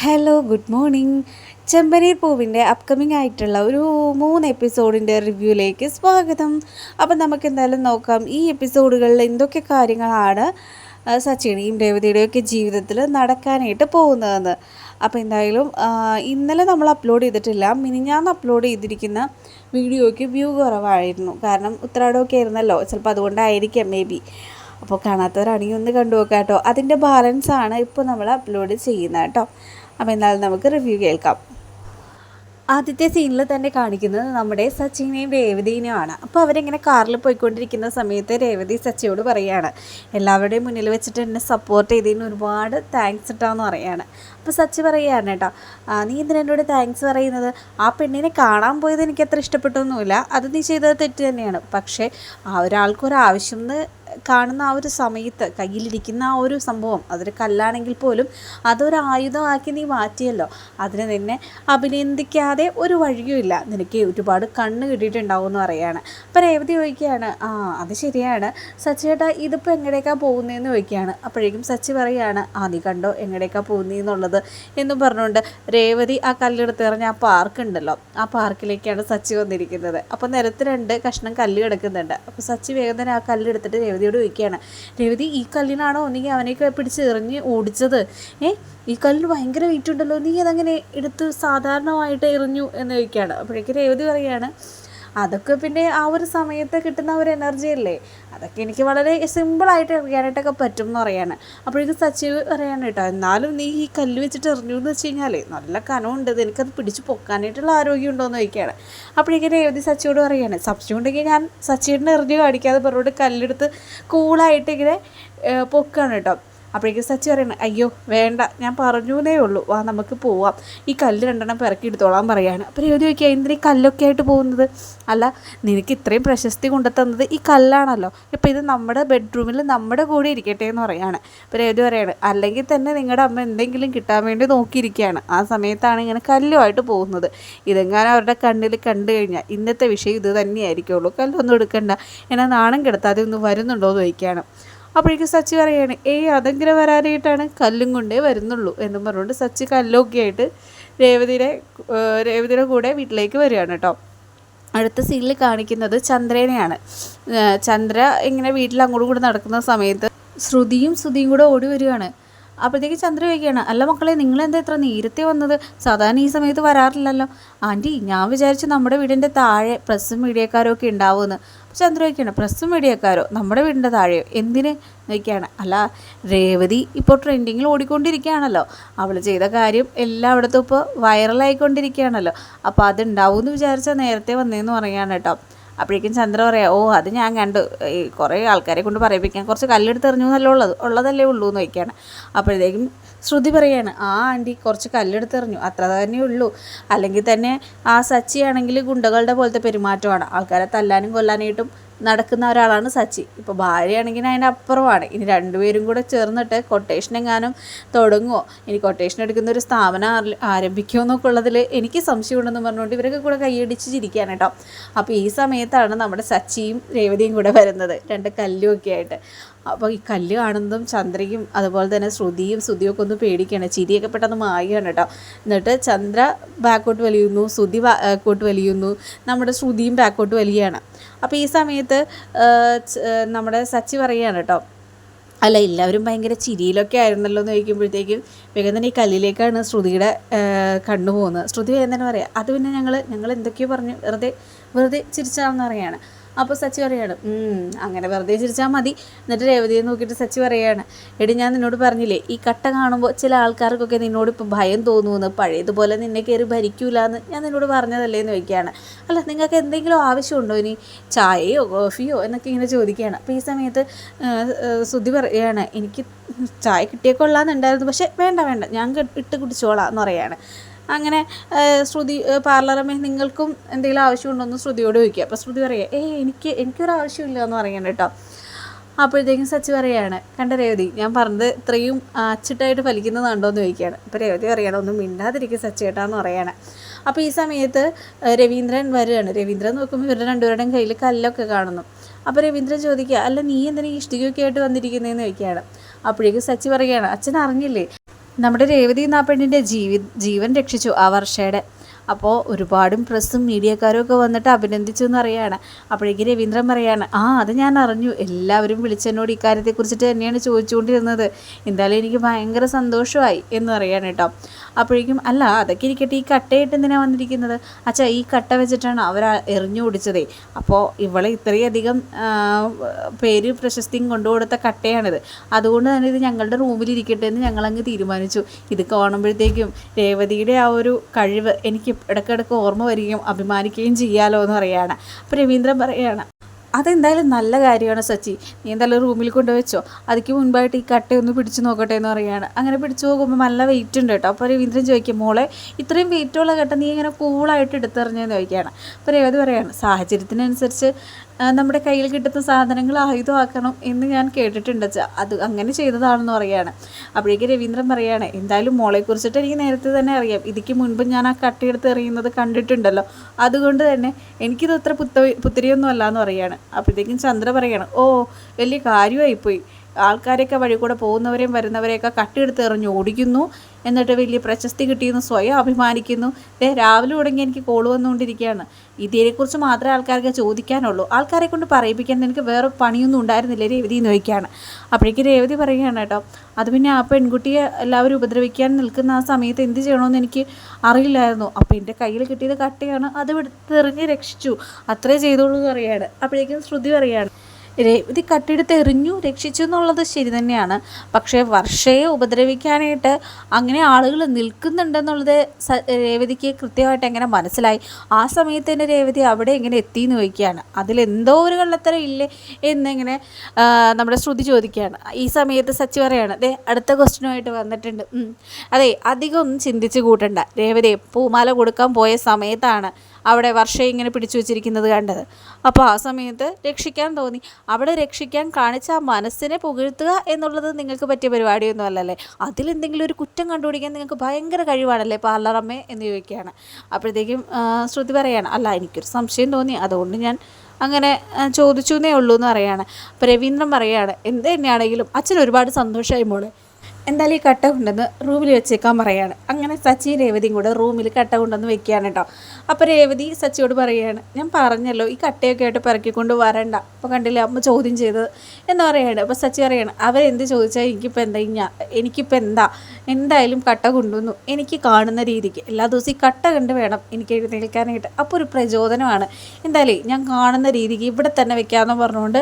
Hello good morning ചെമ്പനീർ പൂവിന്റെ upcoming ആയിട്ടുള്ള ഒരു മൂന്ന് എപ്പിസോഡിന്റെ റിവ്യൂയിലേക്ക് സ്വാഗതം. അപ്പം നമുക്ക് എന്തായാലും നോക്കാം ഈ എപ്പിസോഡുകളിൽ എന്തൊക്കെ കാര്യങ്ങളാണ് സച്ചിനെയും സച്ചിയുടെയും രേവതിയുടെയും ഒക്കെ ജീവിതത്തിൽ നടക്കാനായിട്ട് പോകുന്നതെന്ന്. അപ്പോൾ എന്തായാലും ഇന്നലെ നമ്മൾ അപ്ലോഡ് ചെയ്തിട്ടില്ല മിനിഞ്ഞാന്ന് അപ്ലോഡ് ചെയ്തിരിക്കുന്ന വീഡിയോയ്ക്ക് വ്യൂ കുറവായിരുന്നു. കാരണം ഉത്രാടമൊക്കെ ആയിരുന്നല്ലോ ചിലപ്പോൾ അതുകൊണ്ടായിരിക്കാം മേ ബി അപ്പോൾ കാണാത്തവരാണെങ്കിൽ ഒന്ന് കണ്ടു നോക്കാം കേട്ടോ. അതിന്റെ ബാലൻസാണ് ഇപ്പോൾ നമ്മൾ അപ്ലോഡ് ചെയ്യുന്നത് കേട്ടോ. അപ്പോൾ എന്നാലും നമുക്ക് റിവ്യൂ കേൾക്കാം. ആദ്യത്തെ സീനിൽ തന്നെ കാണിക്കുന്നത് നമ്മുടെ സച്ചിനെയും രേവതിനെയുമാണ്. അപ്പോൾ അവരിങ്ങനെ കാറിൽ പോയിക്കൊണ്ടിരിക്കുന്ന സമയത്ത് രേവതി സച്ചിയോട് പറയുകയാണ് എല്ലാവരുടെയും മുന്നിൽ വെച്ചിട്ട് എന്നെ സപ്പോർട്ട് ചെയ്തതിന് ഒരുപാട് താങ്ക്സ് ഇട്ടാന്ന് പറയാണ്. അപ്പോൾ സച്ചി പറയുകയാണ് കേട്ടോ നീ ഇതിന് എന്നോട് താങ്ക്സ് പറയുന്നത്? ആ പെണ്ണിനെ കാണാൻ പോയത് എനിക്ക് അത്ര ഇഷ്ടപ്പെട്ടൊന്നുമില്ല. അത് നീ ചെയ്തത് തെറ്റ് തന്നെയാണ്. പക്ഷേ ആ ഒരാൾക്കൊരാവശ്യം എന്ന് കാണുന്ന ആ ഒരു സമയത്ത് കയ്യിലിരിക്കുന്ന ആ ഒരു സംഭവം അതൊരു കല്ലാണെങ്കിൽ പോലും അതൊരു ആയുധമാക്കി നീ മാറ്റിയല്ലോ. അതിന് നിന്നെ അഭിനന്ദിക്കാതെ ഒരു വഴിയുമില്ല നിനക്ക് ഒരുപാട് കണ്ണ് കിട്ടിയിട്ടുണ്ടാവും എന്ന് പറയാണ്. അപ്പോൾ രേവതി ചോദിക്കുകയാണ് ആ അത് ശരിയാണ്. സച്ചിയേട്ടാ ഇതിപ്പോൾ എങ്ങടേക്കാണ് പോകുന്നതെന്ന് ചോദിക്കുകയാണ്. അപ്പോഴേക്കും സച്ചി പറയുകയാണ് ആ നീ കണ്ടോ എങ്ങടേക്കാണ് പോകുന്നതെന്നുള്ളത് എന്ന് പറഞ്ഞുകൊണ്ട് രേവതി ആ കല്ലെടുത്ത് എറിഞ്ഞ ആ പാർക്ക് ഉണ്ടല്ലോ ആ പാർക്കിലേക്കാണ് സച്ചി വന്നിരിക്കുന്നത്. അപ്പോൾ നിരത്ത് രണ്ട് കഷ്ണം കല്ല് കിടക്കുന്നുണ്ട്. അപ്പോൾ സച്ചി വേഗം തന്നെ ആ കല്ലെടുത്തിട്ട് രേവതിയോട് ചോദിക്കുകയാണ് രേവതി ഈ കല്ലിനാണോ നീ അവനെയൊക്കെ പിടിച്ച് എറിഞ്ഞ് ഓടിച്ചത്? ഏ ഈ കല്ലിന് ഭയങ്കര വെയിറ്റ് ഉണ്ടല്ലോ നീ അതങ്ങനെ എടുത്ത് സാധാരണമായിട്ട് എറിഞ്ഞു? എന്ന് ചോദിക്കുകയാണ്. അപ്പോഴേക്ക് രേവതി പറയുകയാണ് അതൊക്കെ പിന്നെ ആ ഒരു സമയത്ത് കിട്ടുന്ന ഒരു എനർജി അല്ലേ? അതൊക്കെ എനിക്ക് വളരെ സിമ്പിളായിട്ട് എറിയാനായിട്ടൊക്കെ പറ്റും എന്ന് പറയാണ്. അപ്പോഴേക്കും സച്ചിവ് പറയാണ് കേട്ടോ എന്നാലും നീ ഈ കല്ല് വെച്ചിട്ട് എറിഞ്ഞു എന്ന് വെച്ച് കഴിഞ്ഞാൽ നല്ല കനമുണ്ട് എനിക്കത് പിടിച്ച് പൊക്കാനായിട്ടുള്ള ആരോഗ്യം ഉണ്ടോ? എന്ന് ചോദിക്കുകയാണ്. അപ്പോഴേക്കും രേവതി സച്ചിയോട് പറയാണ് സച്ചി ഉണ്ടെങ്കിൽ ഞാൻ സച്ചിയുടെ എറിഞ്ഞ് കാണിക്കാതെ പറഞ്ഞുകൊണ്ട് കല്ലെടുത്ത് കൂളായിട്ട് ഇങ്ങനെ പൊക്കാണ് കേട്ടോ. അപ്പോഴേക്കും സച്ചി പറയണം അയ്യോ വേണ്ട ഞാൻ പറഞ്ഞൂന്നേ ഉള്ളൂ. വാ നമുക്ക് പോവാം. ഈ കല്ല് രണ്ടെണ്ണം പിറക്കി എടുത്തോളാൻ പറയാണ്. അപ്പോൾ രേവതി നോക്കിയാൽ എന്തിനാ ഈ കല്ലൊക്കെ ആയിട്ട് പോകുന്നത്? അല്ല നിനക്ക് ഇത്രയും പ്രശസ്തി കൊണ്ടുതന്നത് ഈ കല്ലാണല്ലോ. ഇപ്പോൾ ഇത് നമ്മുടെ ബെഡ്റൂമിൽ നമ്മുടെ കൂടെ ഇരിക്കട്ടെ എന്ന് പറയാണ്. അപ്പോൾ രേവതി പറയാണ് അല്ലെങ്കിൽ തന്നെ നിങ്ങളുടെ അമ്മ എന്തെങ്കിലും കിട്ടാൻ വേണ്ടി നോക്കിയിരിക്കുകയാണ്. ആ സമയത്താണ് ഇങ്ങനെ കല്ലുമായിട്ട് പോകുന്നത്. ഇതെങ്ങാനും അവരുടെ കണ്ണിൽ കണ്ടു കഴിഞ്ഞാൽ ഇന്നത്തെ വിഷയം ഇത് തന്നെയായിരിക്കുള്ളൂ. കല്ലൊന്നും എടുക്കണ്ട. എന്നാൽ നാണം കിടത്താതെ ഒന്ന് വരുന്നുണ്ടോ എന്ന് ചോദിക്കുകയാണ്. അപ്പോഴേക്കും സച്ചി പറയാണ് ഏയ് അതെങ്ങനെ വരാനായിട്ടാണ്? കല്ലും കൊണ്ടേ വരുന്നുള്ളൂ എന്നും പറഞ്ഞുകൊണ്ട് സച്ചി കല്ലൊക്കെ ആയിട്ട് രേവതിയുടെ രേവതിയുടെ കൂടെ വീട്ടിലേക്ക് വരികയാണ് കേട്ടോ. അടുത്ത സീനിൽ കാണിക്കുന്നത് ചന്ദ്രനെയാണ്. ചന്ദ്ര ഇങ്ങനെ വീട്ടിൽ അങ്ങോട്ടും കൂടെ നടക്കുന്ന സമയത്ത് ശ്രുതിയും ശ്രുതിയും കൂടെ ഓടി വരികയാണ്. അപ്പോഴത്തേക്ക് ചന്ദ്ര ചോദിക്കുകയാണ് അല്ല മക്കളെ നിങ്ങളെന്താ ഇത്ര നേരത്തെ വന്നത്? സാധാരണ ഈ സമയത്ത് വരാറില്ലല്ലോ. ആന്റി ഞാൻ വിചാരിച്ചു നമ്മുടെ വീടിന്റെ താഴെ പ്രസ്സും മീഡിയക്കാരൊക്കെ ഉണ്ടാവുമെന്ന്. അപ്പോൾ ചന്ദ്ര ചോദിക്കുകയാണ് പ്രസ്സും മീഡിയക്കാരോ? നമ്മുടെ വീടിന്റെ താഴെയോ? എന്തിന്? നോക്കിയാണ് അല്ല രേവതി ഇപ്പോൾ ട്രെൻഡിങ്ങിൽ ഓടിക്കൊണ്ടിരിക്കുകയാണല്ലോ. അവൾ ചെയ്ത കാര്യം എല്ലായിടത്തും ഇപ്പോൾ വൈറലായിക്കൊണ്ടിരിക്കുകയാണല്ലോ. അപ്പോൾ അതുണ്ടാവും എന്ന് വിചാരിച്ചാൽ നേരത്തെ വന്നതെന്ന് പറയുകയാണ് കേട്ടോ. അപ്പോഴേക്കും ചന്ദ്ര പറയാം ഓ അത് ഞാൻ കണ്ടു. ഈ കുറേ ആൾക്കാരെ കൊണ്ട് പറയിപ്പിക്കാൻ കുറച്ച് കല്ലെടുത്ത് എറിഞ്ഞു എന്നല്ലേ ഉള്ളത്? ഉള്ളതല്ലേ ഉള്ളൂ എന്ന് വയ്ക്കുകയാണ് അപ്പോഴത്തേക്കും ശ്രുതി പറയാണ് ആ ആന്റി കുറച്ച് കല്ലെടുത്ത് എറിഞ്ഞു. അത്ര തന്നെ ഉള്ളൂ. അല്ലെങ്കിൽ തന്നെ ആ സച്ചിയാണെങ്കിൽ ഗുണ്ടകളുടെ പോലത്തെ പെരുമാറ്റമാണ്. ആൾക്കാരെ തല്ലാനും കൊല്ലാനായിട്ടും നടക്കുന്ന ഒരാളാണ് സച്ചി. ഇപ്പോൾ ഭാര്യയാണെങ്കിൽ അതിന്റെ അപ്പുറമാണ്. ഇനി രണ്ടുപേരും കൂടെ ചേർന്നിട്ട് കൊട്ടേഷൻ എങ്ങാനും തുടങ്ങുമോ ഇനി കൊട്ടേഷൻ എടുക്കുന്ന ഒരു സ്ഥാപനം ആര- ആരംഭിക്കുമോ എന്നൊക്കെ ഉള്ളതിൽ എനിക്ക് സംശയമുണ്ടെന്ന് പറഞ്ഞുകൊണ്ട് ഇവരൊക്കെ കൂടെ കൈയടിച്ച് ചിരിക്കുകയാണ് കേട്ടോ. അപ്പോൾ ഈ സമയത്താണ് നമ്മുടെ സച്ചിയും രേവതിയും കൂടെ വരുന്നത്. രണ്ട് കല്ലും ഒക്കെ ആയിട്ട്. അപ്പോൾ ഈ കല്ല് കാണുന്നതും ചന്ദ്രയും അതുപോലെ തന്നെ ശ്രുതിയും ശ്രുതിയും ഒക്കെ ഒന്ന് പേടിക്കുകയാണ്. ചിരിയൊക്കെ പെട്ടെന്ന് മായുകയാണ് കേട്ടോ. എന്നിട്ട് ചന്ദ്ര ബാക്കോട്ട് വലിയുന്നു ശ്രുതി ബാക്കോട്ട് വലിയുന്നു. നമ്മുടെ ശ്രുതിയും ബാക്കോട്ട് വലിയാണ് അപ്പോൾ ഈ സമയത്ത് നമ്മുടെ സച്ചി പറയുകയാണ് കേട്ടോ അല്ല എല്ലാവരും ഭയങ്കര ചിരിയിലൊക്കെ ആയിരുന്നല്ലോ എന്ന് ചോദിക്കുമ്പോഴത്തേക്കും വേഗം തന്നെ ഈ കല്ലിലേക്കാണ് ശ്രുതിയുടെ കണ്ണു പോകുന്നത്. ശ്രുതി വേഗം തന്നെ പറയാം അത് പിന്നെ ഞങ്ങൾ ഞങ്ങൾ എന്തൊക്കെയോ പറഞ്ഞു വെറുതെ വെറുതെ ചിരിച്ചാണെന്ന് പറയാണ്. അപ്പോൾ സച്ചി പറയാണ് "ഉം, അങ്ങനെ വെറുതെ ചിരിച്ചാൽ മതി. എന്നിട്ട് രേവതിയെ നോക്കിയിട്ട് സച്ചി പറയാണ് എടി ഞാൻ നിന്നോട് പറഞ്ഞില്ലേ ഈ കട്ട കാണുമ്പോൾ ചില ആൾക്കാർക്കൊക്കെ നിന്നോട് ഇപ്പോൾ ഭയം തോന്നുമെന്ന് പഴയതുപോലെ നിന്നെ കയറി ഭരിക്കൂല എന്ന് ഞാൻ നിന്നോട് പറഞ്ഞതല്ലേ എന്ന് ചോദിക്കുകയാണ്. അല്ല നിങ്ങൾക്ക് എന്തെങ്കിലും ആവശ്യമുണ്ടോ ഇനി? ചായയോ കോഫിയോ എന്നൊക്കെ ഇങ്ങനെ ചോദിക്കുകയാണ്. അപ്പോൾ ഈ സമയത്ത് ശ്രുതി പറയുകയാണ് എനിക്ക് ചായ കിട്ടിയേക്കൊള്ളാന്നുണ്ടായിരുന്നു പക്ഷേ വേണ്ട വേണ്ട ഞാൻ ഇട്ട് കുടിച്ചോളാം എന്ന് പറയാണ്. അങ്ങനെ ശ്രുതി പാർലറമ്മേ നിങ്ങൾക്കും എന്തെങ്കിലും ആവശ്യമുണ്ടോ എന്ന് ശ്രുതിയോട് ചോദിക്കുക. അപ്പോൾ ശ്രുതി പറയുക ഏയ് എനിക്ക് എനിക്കൊരു ആവശ്യമില്ല എന്ന് പറയണം കേട്ടോ അപ്പോഴത്തേക്കും സച്ചി പറയാണ് കണ്ട രേവതി ഞാൻ പറഞ്ഞത് ഇത്രയും അച്ചിട്ടായിട്ട് ഫലിക്കുന്നതാണ്ടോ എന്ന് ചോദിക്കുകയാണ്. അപ്പോൾ രേവതി പറയണം ഒന്നും മിണ്ടാതിരിക്കും സച്ചി ചേട്ടാന്ന് പറയുകയാണ് അപ്പോൾ ഈ സമയത്ത് രവീന്ദ്രൻ വരികയാണ് രവീന്ദ്രൻ നോക്കുമ്പോൾ ഇവരുടെ രണ്ടുപേരുടെയും കയ്യിൽ കല്ലൊക്കെ കാണുന്നു. അപ്പോൾ രവീന്ദ്രൻ ചോദിക്കുക അല്ല നീ എന്തിനാ ഇഷ്ടികയൊക്കെ ആയിട്ട് വന്നിരിക്കുന്നതെന്ന് ചോദിക്കുകയാണ്. അപ്പോഴേക്കും സച്ചി പറയുകയാണ് അച്ഛൻ അറിഞ്ഞില്ലേ നമ്മുടെ രേവതി എന്ന പെണ്ണിന്റെ ജീവി ജീവൻ രക്ഷിച്ചു ആ വർഷയുടെ. അപ്പോൾ ഒരുപാടും പ്രസ്സും മീഡിയക്കാരും ഒക്കെ വന്നിട്ട് അഭിനന്ദിച്ചു എന്നറിയാണ്. അപ്പോഴേക്കും രവീന്ദ്രൻ പറയാണ് ആ അത് ഞാൻ അറിഞ്ഞു. എല്ലാവരും വിളിച്ചെന്നോട് ഇക്കാര്യത്തെക്കുറിച്ചിട്ട് തന്നെയാണ് ചോദിച്ചുകൊണ്ടിരുന്നത്. എന്തായാലും എനിക്ക് ഭയങ്കര സന്തോഷമായി എന്ന് പറയാണ് കേട്ടോ. അപ്പോഴേക്കും അല്ല അതൊക്കെ ഇരിക്കട്ടെ ഈ കട്ടയിട്ട് എന്തിനാണ് വന്നിരിക്കുന്നത്? അച്ഛാ ഈ കട്ട വെച്ചിട്ടാണ് അവർ എറിഞ്ഞു ഓടിച്ചതേ അപ്പോൾ ഇവളെ ഇത്രയധികം പേര് പ്രശസ്തിയും കൊണ്ടുകൊടുത്ത കട്ടയാണിത്. അതുകൊണ്ട് തന്നെ ഇത് ഞങ്ങളുടെ റൂമിൽ ഇരിക്കട്ടെ എന്ന് ഞങ്ങളങ്ങ് തീരുമാനിച്ചു. ഇത് കാണുമ്പോഴത്തേക്കും രേവതിയുടെ ആ ഒരു കഴിവ് എനിക്ക് ഇടയ്ക്കിടയ്ക്ക് ഓർമ്മ വരികയും അഭിമാനിക്കുകയും ചെയ്യാലോ എന്ന് പറയുകയാണ് അപ്പോൾ രവീന്ദ്രൻ പറയുകയാണ് അതെന്തായാലും നല്ല കാര്യമാണ് സച്ചി. നീ എന്തായാലും റൂമിൽ കൊണ്ടുവച്ചോ അതിക്ക് മുൻപായിട്ട് ഈ കട്ടയൊന്ന് പിടിച്ചു നോക്കട്ടെ എന്ന് പറയുകയാണ്. അങ്ങനെ പിടിച്ചു നോക്കുമ്പോൾ നല്ല വെയിറ്റ് ഉണ്ട് കേട്ടോ. അപ്പോൾ രവീന്ദ്രൻ ചോദിക്കും മോളെ ഇത്രയും വെയിറ്റുള്ള കട്ട നീ ഇങ്ങനെ കൂളായിട്ട് എടുത്തെറിഞ്ഞെന്ന് ചോദിക്കുകയാണ്. അപ്പോൾ രേവതി പറയുകയാണ് സാഹചര്യത്തിനനുസരിച്ച് നമ്മുടെ കയ്യിൽ കിട്ടുന്ന സാധനങ്ങൾ ആയുധമാക്കണം എന്ന് ഞാൻ കേട്ടിട്ടുണ്ട് അത് അങ്ങനെ ചെയ്തതാണെന്ന് പറയുകയാണ്. അപ്പോഴേക്ക് രവീന്ദ്രൻ പറയാണ് എന്തായാലും മോളെക്കുറിച്ചിട്ട് എനിക്ക് നേരത്തെ തന്നെ അറിയാം. ഇതിക്ക് മുൻപ് ഞാൻ ആ കട്ടിയെടുത്ത് എറിയുന്നത് കണ്ടിട്ടുണ്ടല്ലോ. അതുകൊണ്ട് തന്നെ എനിക്കിത് അത്ര പുത്ത പുത്തിരിയൊന്നും അല്ല എന്ന് പറയുകയാണ്. അപ്പോഴത്തേക്കും ചന്ദ്ര പറയാണ് ഓ വലിയ കാര്യമായിപ്പോയി. ആൾക്കാരെയൊക്കെ വഴി കൂടെ പോകുന്നവരെയും വരുന്നവരെയൊക്കെ കട്ടിയെടുത്ത് എറിഞ്ഞ് ഓടിക്കുന്നു. എന്നിട്ട് വലിയ പ്രശസ്തി കിട്ടിയെന്ന് സ്വയം അഭിമാനിക്കുന്നു. ദേ രാവിലെ തുടങ്ങി എനിക്ക് കോൾ വന്നുകൊണ്ടിരിക്കുകയാണ്. ഇതിനെക്കുറിച്ച് മാത്രമേ ആൾക്കാർക്ക് ചോദിക്കാനുള്ളൂ. ആൾക്കാരെ കൊണ്ട് പറയിപ്പിക്കാൻ എനിക്ക് വേറെ പണിയൊന്നും ഉണ്ടായിരുന്നില്ല രേവതി എന്ന് ചോദിക്കുകയാണ്. അപ്പോഴേക്ക് രേവതി പറയുകയാണ് കേട്ടോ അത് പിന്നെ ആ പെൺകുട്ടിയെ എല്ലാവരും ഉപദ്രവിക്കാൻ നിൽക്കുന്ന ആ സമയത്ത് എന്ത് ചെയ്യണമെന്ന് എനിക്ക് അറിയില്ലായിരുന്നു. അപ്പോൾ എന്റെ കയ്യിൽ കിട്ടിയത് കട്ടയാണ്. അത് എടുത്തെറിഞ്ഞ് രക്ഷിച്ചു. അത്രേ ചെയ്തോളൂ എന്ന് പറയുകയാണ്. അപ്പോഴേക്കും ശ്രുതി പറയുകയാണ് രേവതി കട്ടിയെടുത്ത് എറിഞ്ഞു രക്ഷിച്ചു എന്നുള്ളത് ശരി തന്നെയാണ്. പക്ഷേ വർഷയെ ഉപദ്രവിക്കാനായിട്ട് അങ്ങനെ ആളുകൾ നിൽക്കുന്നുണ്ടെന്നുള്ളത് രേവതിക്ക് കൃത്യമായിട്ട് എങ്ങനെ മനസ്സിലായി? ആ സമയത്ത് തന്നെ രേവതി അവിടെ എങ്ങനെ എത്തി എന്ന് ചോദിക്കുകയാണ്. അതിലെന്തോ ഒരു കള്ളത്തരം ഇല്ലേ എന്നിങ്ങനെ നമ്മുടെ ശ്രുതി ചോദിക്കുകയാണ്. ഈ സമയത്ത് സച്ചി പറയാണ് അതെ അടുത്ത ക്വസ്റ്റ്യനുമായിട്ട് വന്നിട്ടുണ്ട്. അതെ അധികം ഒന്നും ചിന്തിച്ച് കൂട്ടണ്ട. രേവതി പൂമാല കൊടുക്കാൻ പോയ സമയത്താണ് അവിടെ വർഷം ഇങ്ങനെ പിടിച്ചു വെച്ചിരിക്കുന്നത് കണ്ടത്. അപ്പോൾ ആ സമയത്ത് രക്ഷിക്കാൻ തോന്നി. അവിടെ രക്ഷിക്കാൻ കാണിച്ച ആ മനസ്സിനെ പുകഴ്ത്തുക എന്നുള്ളത് നിങ്ങൾക്ക് പറ്റിയ പരിപാടിയൊന്നും അല്ലല്ലേ? അതിലെന്തെങ്കിലും ഒരു കുറ്റം കണ്ടുപിടിക്കാൻ നിങ്ങൾക്ക് ഭയങ്കര കഴിവാണല്ലേ? പാർലറമ്മേ എന്ന് ചോദിക്കുകയാണ്. അപ്പോഴത്തേക്കും ശ്രുതി പറയാണ് അല്ല എനിക്കൊരു സംശയം തോന്നി. അതുകൊണ്ട് ഞാൻ അങ്ങനെ ചോദിച്ചു എന്നേ ഉള്ളൂ എന്ന് പറയാണ്. അപ്പോൾ രവീന്ദ്രൻ പറയാണ് എന്ത് തന്നെയാണെങ്കിലും അച്ഛൻ ഒരുപാട് സന്തോഷമായി മോളെ. എന്തായാലും ഈ കട്ട കൊണ്ടുവന്ന് റൂമിൽ വെച്ചേക്കാൻ പറയാണ്. അങ്ങനെ സച്ചി രേവതിയും കൂടെ റൂമിൽ കട്ട കൊണ്ടുവന്ന് വെക്കുകയാണ് കേട്ടോ. അപ്പോൾ രേവതി സച്ചിയോട് പറയുകയാണ് ഞാൻ പറഞ്ഞല്ലോ ഈ കട്ടയൊക്കെ ആയിട്ട് പിറക്കിക്കൊണ്ട് വരണ്ട. അപ്പോൾ കണ്ടില്ലേ അമ്മ ചോദ്യം ചെയ്തത്? എന്ന് പറയുകയാണ് അപ്പോൾ സച്ചി പറയാണ് അവരെന്ത് ചോദിച്ചാൽ എനിക്കിപ്പോൾ എന്താ ഞാൻ എനിക്കിപ്പോൾ എന്താ? എന്തായാലും കട്ട കൊണ്ടുവന്നു. എനിക്ക് കാണുന്ന രീതിക്ക്. എല്ലാ ദിവസവും ഈ കട്ട കണ്ട് വേണം എനിക്ക് എഴുന്നേൽക്കാനായിട്ട്. അപ്പോൾ ഒരു പ്രചോദനമാണ്. എന്തായാലും ഞാൻ കാണുന്ന രീതിക്ക് ഇവിടെ തന്നെ വെക്കാമെന്ന് പറഞ്ഞുകൊണ്ട്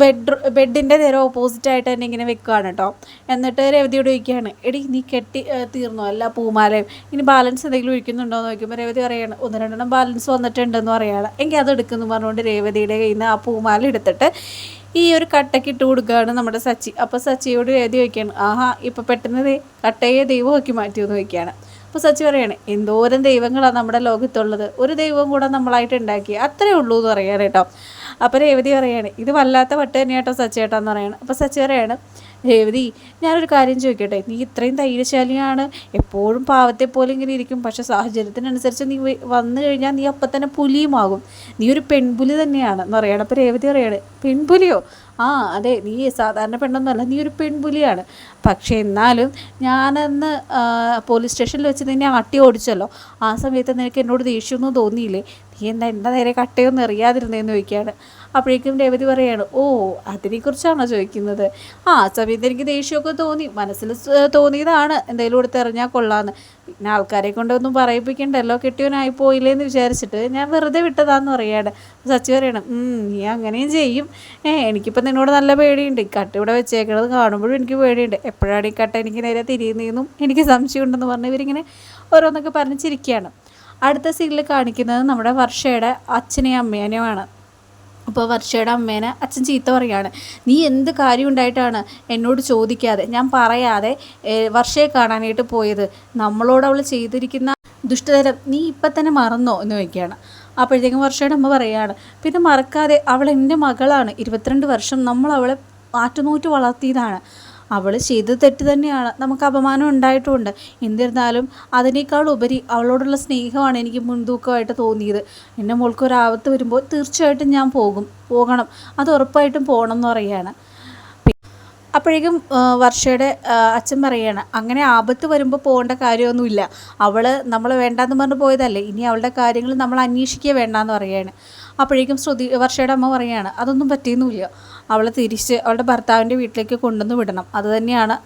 ബെഡ് ബെഡിന്റെ നേരെ ഓപ്പോസിറ്റായിട്ട് തന്നെ ഇങ്ങനെ വെക്കുകയാണ് കേട്ടോ എന്നിട്ട് രവതിയോട് ചോദിക്കുകയാണ് എടി നീ കെട്ടി തീർന്നു? അല്ല പൂമാലയും ഇനി ബാലൻസ് എന്തെങ്കിലും ഒഴിക്കുന്നുണ്ടോ? എന്ന് ചോദിക്കുമ്പോൾ രവതി പറയാണ് ഒന്ന് രണ്ടെണ്ണം ബാലൻസ് വന്നിട്ടുണ്ടെന്ന് പറയുകയാണ് എങ്കിൽ അത് എടുക്കുന്നു പറഞ്ഞുകൊണ്ട് രേവതിയുടെ കയ്യിൽ നിന്ന് ആ പൂമാല എടുത്തിട്ട് ഈ ഒരു കട്ടയ്ക്ക് ഇട്ട് കൊടുക്കുകയാണ് നമ്മുടെ സച്ചി. അപ്പോൾ സച്ചിയോട് രേവതി ചോദിക്കുകയാണ് ആഹാ ഇപ്പോൾ പെട്ടെന്ന് കട്ടയെ ദൈവമാക്കി മാറ്റിയെന്ന് ചോദിക്കുകയാണ്. അപ്പോൾ സച്ചി പറയാണ് എന്തോരം ദൈവങ്ങളാണ് നമ്മുടെ ലോകത്തുള്ളത്. ഒരു ദൈവം കൂടെ നമ്മളായിട്ട് ഉണ്ടാക്കി അത്രേ ഉള്ളൂ എന്ന് പറയാൻ കേട്ടോ അപ്പോൾ രേവതി പറയാണ് ഇത് വല്ലാത്ത വട്ട് സച്ചേട്ടാ എന്ന് പറയാണ്. അപ്പോൾ സച്ചി പറയാണ് രേവതി ഞാനൊരു കാര്യം ചോദിക്കട്ടെ? നീ ഇത്രയും ധൈര്യശാലിയാണ് എപ്പോഴും പാവത്തെ പോലെ ഇങ്ങനെ ഇരിക്കും പക്ഷെ സാഹചര്യത്തിനനുസരിച്ച് നീ വന്നു കഴിഞ്ഞാൽ നീ അപ്പം തന്നെ പുലിയുമാകും. നീ ഒരു പെൺപുലി തന്നെയാണ്. എന്ന് പറയണം. അപ്പോൾ രേവതി പറയാണ് പെൺപുലിയോ? ആ അതെ നീ സാധാരണ പെണ്ണൊന്നുമല്ല നീ ഒരു പെൺപുലിയാണ്. പക്ഷേ എന്നാലും ഞാനന്ന് പോലീസ് സ്റ്റേഷനിൽ വെച്ച് നിന്നെ ആട്ടി ഓടിച്ചല്ലോ. ആ സമയത്ത് നിനക്ക് എന്നോട് ദേഷ്യമൊന്നും തോന്നിയില്ലേ? എന്താ എന്റെ നേരെ കട്ടയൊന്നും എറിയാതിരുന്നതെന്ന് ചോദിക്കുകയാണ്. അപ്പോഴേക്കും രേവതി പറയാണ് ഓ അതിനെക്കുറിച്ചാണോ ചോദിക്കുന്നത്? ആ സമയത്ത് എനിക്ക് ദേഷ്യമൊക്കെ തോന്നി. മനസ്സിൽ തോന്നിയതാണ്. എന്തെങ്കിലും കൊടുത്ത് എറിഞ്ഞാൽ കൊള്ളാമെന്ന് പിന്നെ ആൾക്കാരെ കൊണ്ടൊന്നും പറയിപ്പിക്കണ്ടല്ലോ. കെട്ടിയവനായി പോയില്ലേ എന്ന് വിചാരിച്ചിട്ട് ഞാൻ വെറുതെ വിട്ടതാന്ന് പറയാണ്. സച്ചി പറയണം നീ അങ്ങനെയും ചെയ്യും. ഏ എനിക്കിപ്പോൾ നിന്നോട് നല്ല പേടിയുണ്ട്. ഈ കട്ട ഇവിടെ വെച്ചേക്കണത് കാണുമ്പോഴും എനിക്ക് പേടിയുണ്ട്. എപ്പോഴാണ് ഈ കട്ട എനിക്ക് നേരെ തിരിയുന്നതെന്നും എനിക്ക് സംശയമുണ്ടെന്ന് പറഞ്ഞ് ഇവരിങ്ങനെ ഓരോന്നൊക്കെ പറഞ്ഞ് ചിരിക്കുകയാണ്. അടുത്ത സീനിൽ കാണിക്കുന്നത് നമ്മുടെ വർഷയുടെ അച്ഛനെയും അമ്മേനെയുമാണ്. അപ്പോൾ വർഷയുടെ അമ്മേനെ അച്ഛൻ ചീത്ത പറയുകയാണ് നീ എന്ത് കാര്യം ഉണ്ടായിട്ടാണ് എന്നോട് ചോദിക്കാതെ ഞാൻ പറയാതെ വർഷയെ കാണാനായിട്ട് പോയത്? നമ്മളോട് അവൾ ചെയ്തിരിക്കുന്ന ദുഷ്ടതരം നീ ഇപ്പം തന്നെ മറന്നോ? എന്ന് ചോദിക്കുകയാണ്. അപ്പോഴത്തേക്കും വർഷയുടെ അമ്മ പറയുകയാണ് പിന്നെ മറക്കാതെ അവൾ എന്റെ മകളാണ്. ഇരുപത്തിരണ്ട് വർഷം നമ്മൾ അവളെ ആറ്റുനൂറ്റ് വളർത്തിയതാണ്. അവൾ ചെയ്തത് തെറ്റ് തന്നെയാണ്. നമുക്ക് അപമാനം ഉണ്ടായിട്ടുമുണ്ട് എന്നിരുന്നാലും അതിനേക്കാൾ ഉപരി അവളോടുള്ള സ്നേഹമാണ് എനിക്ക് മുൻതൂക്കമായിട്ട് തോന്നിയത്. എന്റെ മോൾക്ക് ഒരാപത്ത് വരുമ്പോൾ തീർച്ചയായിട്ടും ഞാൻ പോകും. പോകണം. അത് ഉറപ്പായിട്ടും പോകണം എന്ന് പറയുകയാണ്. അപ്പോഴേക്കും വർഷയുടെ അച്ഛൻ പറയുകയാണ് അങ്ങനെ ആപത്ത് വരുമ്പോൾ പോകേണ്ട കാര്യമൊന്നുമില്ല. അവൾ നമ്മൾ വേണ്ടാന്ന് പറഞ്ഞ് പോയതല്ലേ. ഇനി അവളുടെ കാര്യങ്ങൾ നമ്മൾ അന്വേഷിക്കുക വേണ്ടാന്ന് പറയുകയാണ്. അപ്പോഴേക്കും ശ്രുതി വർഷയുടെ അമ്മ പറയുകയാണ് അതൊന്നും പറ്റിയൊന്നുമില്ല. അവളെ തിരിച്ച് അവളുടെ ഭർത്താവിന്റെ വീട്ടിലേക്ക് കൊണ്ടുവന്ന് വിടണം. അതുതന്നെയാണ്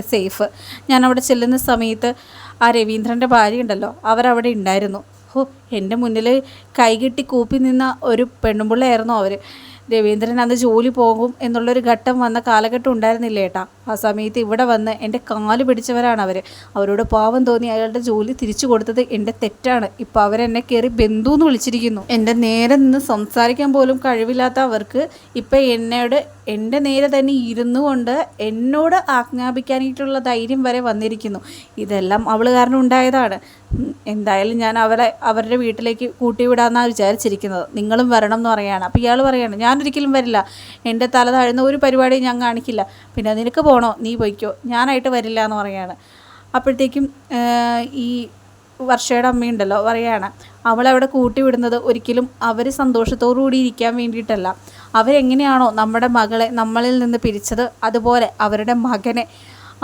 സേഫ്. ഞാൻ അവിടെ ചെല്ലുന്ന സമയത്ത് ആ രവീന്ദ്രന്റെ ഭാര്യ ഉണ്ടല്ലോ അവരവിടെ ഉണ്ടായിരുന്നു. ഹോ എന്റെ മുന്നിൽ കൈകെട്ടി കൂപ്പി നിന്ന ഒരു പെണ്ണുമ്പിള്ളയായിരുന്നു അവർ രവീന്ദ്രൻ അന്ന് ജോലി പോകും എന്നുള്ളൊരു ഘട്ടം വന്ന കാലഘട്ടം ഉണ്ടായിരുന്നില്ല ഏട്ടാ? ആ സമയത്ത് ഇവിടെ വന്ന് എന്റെ കാൽ പിടിച്ചവരാണ് അവർ അവരോട് പാവം തോന്നി അയാളുടെ ജോലി തിരിച്ചു കൊടുത്തത് എന്റെ തെറ്റാണ്. ഇപ്പോൾ അവരെന്നെ കയറി ബന്ധു എന്ന് വിളിച്ചിരിക്കുന്നു. എന്റെ നേരെ നിന്ന് സംസാരിക്കാൻ പോലും കഴിവില്ലാത്ത അവർക്ക് ഇപ്പം എന്നോട് എന്റെ നേരെ തന്നെ ഇരുന്നു കൊണ്ട് എന്നോട് ആജ്ഞാപിക്കാനായിട്ടുള്ള ധൈര്യം വരെ വന്നിരിക്കുന്നു. ഇതെല്ലാം അവൾ കാരണം ഉണ്ടായതാണ്. എന്തായാലും ഞാൻ അവരെ അവരുടെ വീട്ടിലേക്ക് കൂട്ടിവിടാമെന്നാണ് വിചാരിച്ചിരിക്കുന്നത്. നിങ്ങളും വരണം എന്ന് പറയുകയാണ് അപ്പോൾ ഇയാൾ പറയുകയാണ് ഞാനൊരിക്കലും വരില്ല. എന്റെ തല താഴ്ന്ന ഒരു പരിപാടിയും ഞാൻ കാണിക്കില്ല. പിന്നെ നിനക്ക് പോകണോ നീ പോയിക്കോ. ഞാനായിട്ട് വരില്ല എന്ന് പറയുകയാണ് അപ്പോഴത്തേക്കും ഈ വർഷയുടെ അമ്മയുണ്ടല്ലോ പറയുകയാണ് അവളവിടെ കൂട്ടിവിടുന്നത് ഒരിക്കലും അവർ സന്തോഷത്തോടു കൂടി ഇരിക്കാൻ വേണ്ടിയിട്ടല്ല. അവരെങ്ങനെയാണോ നമ്മുടെ മകളെ നമ്മളിൽ നിന്ന് പിരിച്ചത് അതുപോലെ അവരുടെ മകനെ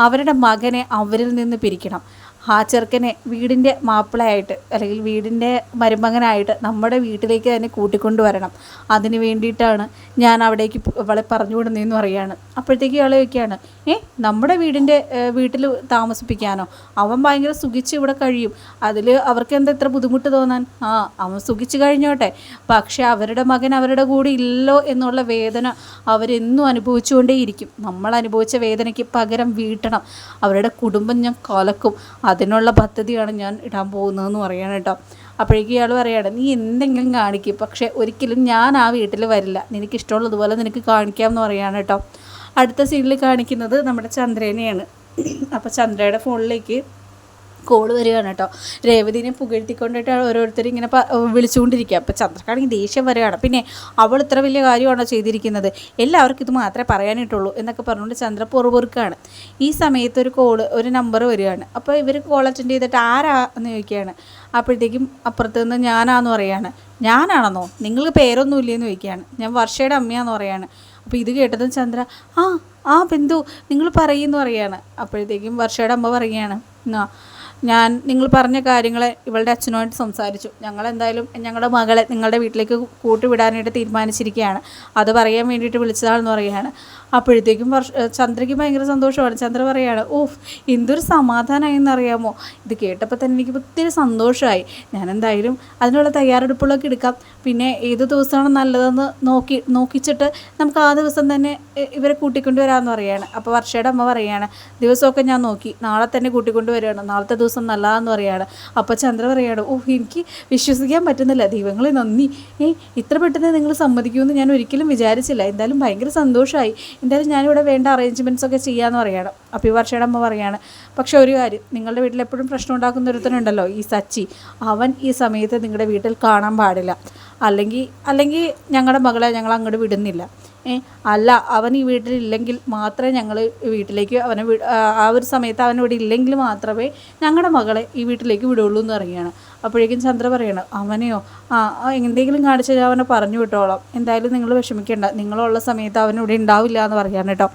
അവരുടെ മകനെ അവരിൽ നിന്ന് പിരിക്കണം. ആ ചെറുക്കനെ വീടിന്റെ മാപ്പിളയായിട്ട് അല്ലെങ്കിൽ വീടിന്റെ മരുമകനായിട്ട് നമ്മുടെ വീട്ടിലേക്ക് തന്നെ കൂട്ടിക്കൊണ്ടുവരണം. അതിന് വേണ്ടിയിട്ടാണ് ഞാൻ അവിടേക്ക് അവളെ പറഞ്ഞു വിടുന്നതെന്ന് പറയുകയാണ്. അപ്പോഴത്തേക്ക് ഇയാളെ വയ്ക്കുകയാണ് ഏ നമ്മുടെ വീടിന്റെ വീട്ടിൽ താമസിപ്പിക്കാനോ? അവൻ ഭയങ്കര സുഖിച്ച് ഇവിടെ കഴിയും. അതിൽ അവർക്ക് എന്താ ഇത്ര ബുദ്ധിമുട്ട് തോന്നാൻ? ആ അവൻ സുഖിച്ച് കഴിഞ്ഞോട്ടെ. പക്ഷേ അവരുടെ മകൻ അവരുടെ കൂടെ ഇല്ലല്ലോ എന്നുള്ള വേദന അവരെന്നും അനുഭവിച്ചുകൊണ്ടേയിരിക്കും. നമ്മൾ അനുഭവിച്ച വേദനയ്ക്ക് പകരം വീട്ടണം. അവരുടെ കുടുംബം ഞാൻ കലക്കും. അതിനുള്ള പദ്ധതിയാണ് ഞാൻ ഇടാൻ പോകുന്നതെന്ന് പറയണം കേട്ടോ. അപ്പോഴേക്കും ഇയാൾ പറയാണ് നീ എന്തെങ്കിലും കാണിക്കും. പക്ഷേ ഒരിക്കലും ഞാൻ ആ വീട്ടിൽ വരില്ല. നിനക്ക് ഇഷ്ടമുള്ളതുപോലെ നിനക്ക് കാണിക്കാം എന്ന് പറയാണ് കേട്ടോ. അടുത്ത സീനിൽ കാണിക്കുന്നത് നമ്മുടെ ചന്ദ്രനെയാണ്. അപ്പോൾ ചന്ദ്രയുടെ ഫോണിലേക്ക് കോൾ വരികയാണ് കേട്ടോ. രേവതിനെ പുകഴ്ത്തിക്കൊണ്ടിട്ടാണ് ഓരോരുത്തർ ഇങ്ങനെ വിളിച്ചുകൊണ്ടിരിക്കുക. അപ്പോൾ ചന്ദ്രക്കാണെങ്കിൽ ദേഷ്യം വരികയാണ്. പിന്നെ അവൾ ഇത്ര വലിയ കാര്യമാണോ ചെയ്തിരിക്കുന്നത്? എല്ലാവർക്കും ഇത് മാത്രമേ പറയാനായിട്ടുള്ളൂ എന്നൊക്കെ പറഞ്ഞുകൊണ്ട് ചന്ദ്ര പൊറുപൊറുക്കാണ് ഈ സമയത്ത് ഒരു കോൾ ഒരു നമ്പർ വരികയാണ്. അപ്പോൾ ഇവർ കോൾ അറ്റൻഡ് ചെയ്തിട്ട് ആരാ എന്ന് ചോദിക്കുകയാണ്. അപ്പോഴത്തേക്കും അപ്പുറത്ത് നിന്ന് ഞാനാന്ന് പറയാണ് ഞാനാണെന്നോ? നിങ്ങൾക്ക് പേരൊന്നും ഇല്ലയെന്ന് ചോദിക്കുകയാണ്. ഞാൻ വർഷയുടെ അമ്മയാന്ന് പറയാണ് അപ്പോൾ ഇത് കേട്ടതും ചന്ദ്ര ആ ആ ബിന്ദു നിങ്ങൾ പറയുമെന്ന് പറയാണ് അപ്പോഴത്തേക്കും വർഷയുടെ അമ്മ പറയുകയാണ് ആ ഞാൻ നിങ്ങൾ പറഞ്ഞ കാര്യങ്ങൾ ഇവളുടെ അച്ഛനുമായിട്ട് സംസാരിച്ചു. ഞങ്ങൾ എന്തായാലും ഞങ്ങളുടെ മകളെ നിങ്ങളുടെ വീട്ടിലേക്ക് കൂട്ടുവിടാനായിട്ട് തീരുമാനിച്ചിരിക്കുകയാണ്. അത് പറയാൻ വേണ്ടിയിട്ട് വിളിച്ചതാണെന്ന് പറയുകയാണ്. അപ്പോഴത്തേക്കും ചന്ദ്രയ്ക്ക് ഭയങ്കര സന്തോഷമാണ്. ചന്ദ്ര പറയാണ് ഓഹ് എന്തൊരു സമാധാനമായി എന്നറിയാമോ ഇത് കേട്ടപ്പോൾ തന്നെ എനിക്ക് ഒത്തിരി സന്തോഷമായി. ഞാൻ എന്തായാലും അതിനുള്ള തയ്യാറെടുപ്പുകളൊക്കെ എടുക്കാം. പിന്നെ ഏത് ദിവസമാണ് നല്ലതെന്ന് നോക്കി നോക്കിച്ചിട്ട് നമുക്ക് ആ ദിവസം തന്നെ ഇവരെ കൂട്ടിക്കൊണ്ട് വരാമെന്ന് പറയുകയാണ് അപ്പോൾ വർഷയുടെ അമ്മ പറയുകയാണ് ദിവസമൊക്കെ ഞാൻ നോക്കി നാളെ തന്നെ കൂട്ടിക്കൊണ്ട് വരികയാണ് നാളത്തെ ദിവസം നല്ലതാന്ന് പറയുകയാണ് അപ്പോൾ ചന്ദ്ര പറയുകയാണ് ഓ എനിക്ക് വിശ്വസിക്കാൻ പറ്റുന്നില്ല ദൈവങ്ങളെ നന്ദി. ഏ ഇത്ര പെട്ടെന്ന് നിങ്ങൾ സമ്മതിക്കുമെന്ന് ഞാൻ ഒരിക്കലും വിചാരിച്ചില്ല എന്തായാലും ഭയങ്കര സന്തോഷമായി എന്തായാലും ഞാനിവിടെ വേണ്ട അറേഞ്ച്മെന്റ്സ് ഒക്കെ ചെയ്യാമെന്ന് പറയുകയാണ് അപ്പോൾ ഈ വർഷയുടെ അമ്മ പറയുകയാണ് പക്ഷേ ഒരു കാര്യം നിങ്ങളുടെ വീട്ടിൽ എപ്പോഴും പ്രശ്നം ഉണ്ടാക്കുന്ന ഒരുത്തനുണ്ടല്ലോ ഈ സച്ചി. അവൻ ഈ സമയത്ത് നിങ്ങളുടെ വീട്ടിൽ കാണാൻ പാടില്ല. അല്ലെങ്കിൽ അല്ലെങ്കിൽ ഞങ്ങളുടെ മകളെ ഞങ്ങൾ അങ്ങോട്ട് വിടുന്നില്ല. ഏ അല്ല അവൻ ഈ വീട്ടിലില്ലെങ്കിൽ മാത്രമേ ഞങ്ങൾ വീട്ടിലേക്ക് അവനെ ആ ഒരു സമയത്ത് അവൻ ഇവിടെ ഇല്ലെങ്കിൽ മാത്രമേ ഞങ്ങളുടെ മകളെ ഈ വീട്ടിലേക്ക് വിടുള്ളൂ എന്ന് പറയുകയാണ്. അപ്പോഴേക്കും ചന്ദ്ര പറയണം അവനെയോ? ആ എന്തെങ്കിലും കാണിച്ചാൽ അവനെ പറഞ്ഞു വിട്ടോളാം. എന്തായാലും നിങ്ങൾ വിഷമിക്കേണ്ട. നിങ്ങളുള്ള സമയത്ത് അവൻ ഇവിടെ ഉണ്ടാവില്ല എന്ന് പറയാൻ കേട്ടോ.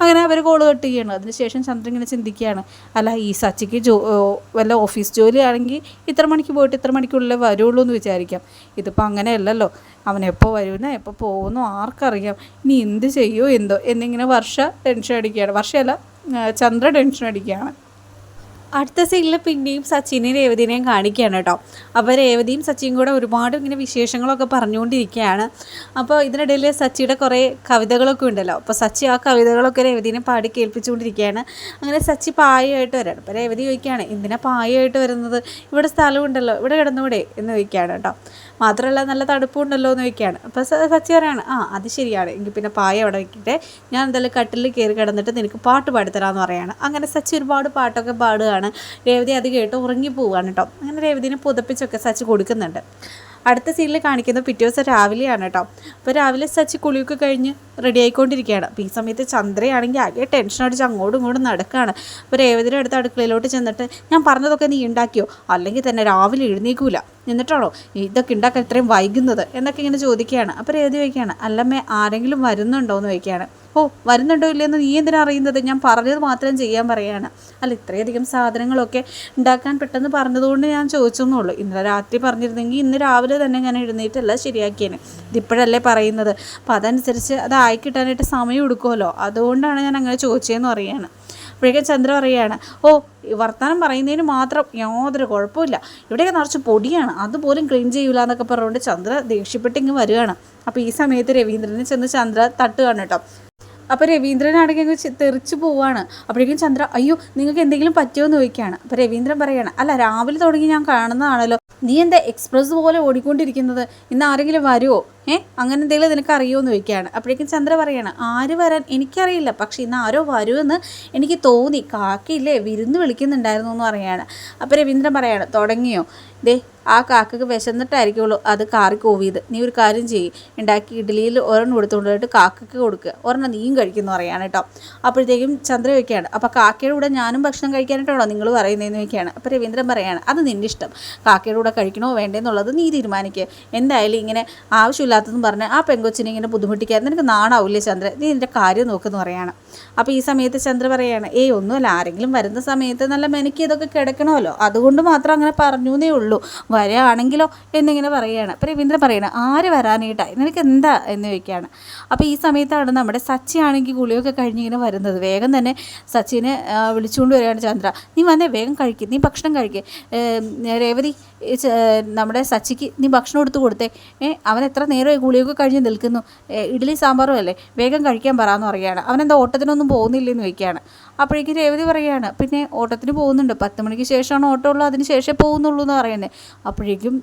അങ്ങനെ അവർ കോൾ കട്ട് ചെയ്യണം. അതിനുശേഷം ചന്ദ്രൻ ഇങ്ങനെ ചിന്തിക്കുകയാണ് അല്ല ഈ സച്ചിക്ക് ജോ വല്ല ഓഫീസ് ജോലിയാണെങ്കിൽ ഇത്ര മണിക്ക് പോയിട്ട് ഇത്ര മണിക്കുള്ളിൽ വരുള്ളൂ എന്ന് വിചാരിക്കാം. ഇതിപ്പോൾ അങ്ങനെയല്ലല്ലോ. അവൻ എപ്പോൾ വരുന്നോ എപ്പോൾ പോകുന്നോ ആർക്കറിയാം. ഇനി എന്ത് ചെയ്യുമോ എന്തോ? എന്നിങ്ങനെ വർഷ ടെൻഷൻ അടിക്കുകയാണ്. വർഷയല്ല ചന്ദ്ര ടെൻഷൻ അടിക്കുകയാണ്. അടുത്ത സീനിൽ പിന്നെയും സച്ചിനെയും രേവതിനെയും കാണിക്കുകയാണ് കേട്ടോ. അപ്പോൾ രേവതിയും സച്ചിയും കൂടെ ഒരുപാട് ഇങ്ങനെ വിശേഷങ്ങളൊക്കെ പറഞ്ഞുകൊണ്ടിരിക്കുകയാണ്. അപ്പോൾ ഇതിനിടയിൽ സച്ചിയുടെ കുറേ കവിതകളൊക്കെ ഉണ്ടല്ലോ. അപ്പോൾ സച്ചി ആ കവിതകളൊക്കെ രേവതിനെ പാടി കേൾപ്പിച്ചുകൊണ്ടിരിക്കുകയാണ്. അങ്ങനെ സച്ചി പായമായിട്ട് വരാണ്. അപ്പോൾ രേവതി ചോദിക്കുകയാണ് എന്തിനാ പായമായിട്ട് വരുന്നത്? ഇവിടെ സ്ഥലമുണ്ടല്ലോ ഇവിടെ കിടന്നുകൂടെ എന്ന് ചോദിക്കുകയാണ് കേട്ടോ. മാത്രമല്ല നല്ല തണുപ്പുണ്ടല്ലോ എന്ന് ചോദിക്കുകയാണ്. അപ്പോൾ സച്ചി പറയുകയാണ് ആ അത് ശരിയാണ്. എങ്കിൽ പിന്നെ പായ അവിടെ വയ്ക്കട്ടെ ഞാൻ എന്തായാലും കട്ടിലിൽ കയറി കിടന്നിട്ട് നിനക്ക് പാട്ട് പാടിത്തരാമെന്ന് പറയാണ്. അങ്ങനെ സച്ചി ഒരുപാട് പാട്ടൊക്കെ പാടുകയാണ്. രേവതി അത് കേട്ട് ഉറങ്ങി പോവുകയാണ് കേട്ടോ. അങ്ങനെ രേവതിനെ പുതപ്പിച്ചൊക്കെ സച്ചി കൊടുക്കുന്നുണ്ട്. അടുത്ത സീനിൽ കാണിക്കുന്നത് പിറ്റേ ദിവസം രാവിലെയാണ് കേട്ടോ. അപ്പോൾ രാവിലെ സച്ചി കുളിയൊക്കെ കഴിഞ്ഞ് റെഡി ആയിക്കൊണ്ടിരിക്കുകയാണ്. അപ്പോൾ ഈ സമയത്ത് ചന്ദ്രയാണെങ്കിൽ ആകെ ടെൻഷൻ അടിച്ച് അങ്ങോട്ടും ഇങ്ങോട്ടും നടക്കുകയാണ്. അപ്പോൾ രേവതിയുടെ അടുത്ത് അടുക്കളയിലോട്ട് ചെന്നിട്ട് ഞാൻ പറഞ്ഞതൊക്കെ നീ ഉണ്ടാക്കിയോ? അല്ലെങ്കിൽ തന്നെ രാവിലെ എഴുന്നേക്കൂല എന്നിട്ടാണോ? ഇതൊക്കെ ഉണ്ടാക്കാൻ ഇത്രയും വൈകുന്നത്? എന്നൊക്കെ ഇങ്ങനെ ചോദിക്കുകയാണ്. അപ്പോൾ രേവതി ചോദിക്കുകയാണ് അല്ലമ്മേ ആരെങ്കിലും വരുന്നുണ്ടോ എന്ന് ചോദിക്കുകയാണ്. ഓ വരുന്നുണ്ടോ ഇല്ലയെന്ന് നീ എന്തിനാ അറിയുന്നത്? ഞാൻ പറഞ്ഞത് മാത്രം ചെയ്യാൻ പറയാണ്. അല്ല ഇത്രയധികം സാധനങ്ങളൊക്കെ ഉണ്ടാക്കാൻ പെട്ടെന്ന് പറഞ്ഞതുകൊണ്ട് ഞാൻ ചോദിച്ചെന്നുള്ളൂ. ഇന്നലെ രാത്രി പറഞ്ഞിരുന്നെങ്കിൽ ഇന്ന് രാവിലെ തന്നെ ഞാൻ എഴുന്നേറ്റല്ല ശരിയാക്കിയേനെ. ഇതിപ്പോഴല്ലേ പറയുന്നത്. അപ്പോൾ അതനുസരിച്ച് അത് ആയി കിട്ടാനായിട്ട് സമയം എടുക്കുമല്ലോ. അതുകൊണ്ടാണ് ഞാൻ അങ്ങനെ ചോദിച്ചതെന്ന് പറയാണ്. അപ്പോഴേക്കും ചന്ദ്ര പറയുകയാണ് ഓ വർത്തമാനം പറയുന്നതിന് മാത്രം യാതൊരു കുഴപ്പമില്ല ഇവിടെയൊക്കെ നിറച്ച് പൊടിയാണ്. അതുപോലും ക്ലീൻ ചെയ്യൂല എന്നൊക്കെ പറഞ്ഞുകൊണ്ട് ചന്ദ്ര ദേഷ്യപ്പെട്ട് ഇങ്ങ് വരികയാണ് അപ്പോൾ ഈ സമയത്ത് രവീന്ദ്രനെ ചെന്ന് ചന്ദ്ര തട്ടുകയാണ് കേട്ടോ. അപ്പോൾ രവീന്ദ്രനാണെങ്കിൽ അങ്ങ് തെറിച്ച് പോവാണ്. അപ്പോഴേക്കും ചന്ദ്ര അയ്യോ നിങ്ങൾക്ക് എന്തെങ്കിലും പറ്റുമോ എന്ന് ചോദിക്കുകയാണ്. അപ്പോൾ രവീന്ദ്രൻ പറയുകയാണ് അല്ല രാവിലെ തുടങ്ങി ഞാൻ കാണുന്നതാണല്ലോ. നീ എന്താ എക്സ്പ്രസ് പോലെ ഓടിക്കൊണ്ടിരിക്കുന്നത്? ഇന്ന് ആരെങ്കിലും വരുമോ ഏ? അങ്ങനെ എന്തെങ്കിലും നിനക്ക് അറിയുമോ എന്ന് ചോദിക്കുകയാണ്. അപ്പോഴേക്കും ചന്ദ്ര പറയാണ് ആര് വരാൻ? എനിക്കറിയില്ല. പക്ഷേ ഇന്ന് ആരോ വരുമെന്ന് എനിക്ക് തോന്നി. കാക്കയില്ലേ വിരുന്ന് വിളിക്കുന്നുണ്ടായിരുന്നു എന്ന് പറയാണ്. അപ്പോൾ രവീന്ദ്രൻ പറയാണ് തുടങ്ങിയോ? ദേ ആ കാക്കക്ക് വിശന്നിട്ടായിരിക്കുള്ളൂ. അത് കാറി കോവിയത് നീ ഒരു കാര്യം ചെയ്യ്. ഉണ്ടാക്കി ഇഡ്ഡലിയിൽ ഒരെണ്ണം കൊടുത്തുകൊണ്ടിട്ട് കാക്കയ്ക്ക് കൊടുക്കുക ഒരെണ്ണം നീയും കഴിക്കുന്നു പറയാണ് കേട്ടോ. അപ്പോഴത്തേക്കും ചന്ദ്ര വയ്ക്കുകയാണ് അപ്പോൾ കാക്കയുടെ കൂടെ ഞാനും ഭക്ഷണം കഴിക്കാനായിട്ടാണോ നിങ്ങൾ പറയുന്നതെന്ന് വയ്ക്കുകയാണ് അപ്പോൾ രവീന്ദ്രൻ പറയാണ് അത് നിന്റെ ഇഷ്ടം. കാക്കയുടെ കൂടെ കഴിക്കണോ വേണ്ടേന്നുള്ളത് നീ തീരുമാനിക്കുക എന്തായാലും ഇങ്ങനെ ആവശ്യമില്ലാത്തതെന്ന് പറഞ്ഞ് ആ പെങ്കൊച്ചിനെ ഇങ്ങനെ ബുദ്ധിമുട്ടിക്കാൻ നിനക്ക് നാണാവില്ലേ ചന്ദ്രൻ? നീ നിന്റെ കാര്യം നോക്കുന്നു പറയാണ്. അപ്പോൾ ഈ സമയത്ത് ചന്ദ്ര പറയാണ് ഏയ് ഒന്നുമല്ല ആരെങ്കിലും വരുന്ന സമയത്ത് നല്ല മെനക്ക് ഇതൊക്കെ കിടക്കണമല്ലോ. അതുകൊണ്ട് മാത്രം അങ്ങനെ പറഞ്ഞു എന്നേ ഉള്ളൂ. വരികയാണെങ്കിലോ എന്നിങ്ങനെ പറയുകയാണ് അപ്പോൾ രവീന്ദ്രൻ പറയണം ആര് വരാനായിട്ടാണ് നിനക്ക് എന്താ? എന്ന് ചോദിക്കുകയാണ്. അപ്പോൾ ഈ സമയത്താണ് നമ്മുടെ സച്ചി ആണെങ്കിൽ ഗുളിയൊക്കെ കഴിഞ്ഞിങ്ങനെ വരുന്നത്. വേഗം തന്നെ സച്ചിനെ വിളിച്ചുകൊണ്ട് വരികയാണ് ചന്ദ്ര. നീ വന്നേ വേഗം കഴിക്കും. നീ ഭക്ഷണം കഴിക്കേ. രേവതി നമ്മുടെ സച്ചിക്ക് നീ ഭക്ഷണം എടുത്ത് കൊടുത്തേ. ഏ അവൻ എത്ര നേരമായി ഗുളിയൊക്കെ കഴിഞ്ഞ് നിൽക്കുന്നു. ഇഡ്ഡലി സാമ്പാറും അല്ലേ? വേഗം കഴിക്കാൻ പറയാമെന്ന് പറയുകയാണ്. അവനെന്താ ഓട്ടത്തിനൊന്നും പോകുന്നില്ലെന്ന് ചോദിക്കുകയാണ്. അപ്പോഴേക്കും രേവതി പറയുകയാണ് പിന്നെ ഓട്ടത്തിന് പോകുന്നുണ്ട്. പത്ത് മണിക്ക് ശേഷമാണ് ഓട്ടം ഉള്ളത്. അതിന് ശേഷമേ പോകുന്നുള്ളൂ എന്ന് പറയുന്നത് അപ്പോഴേക്കും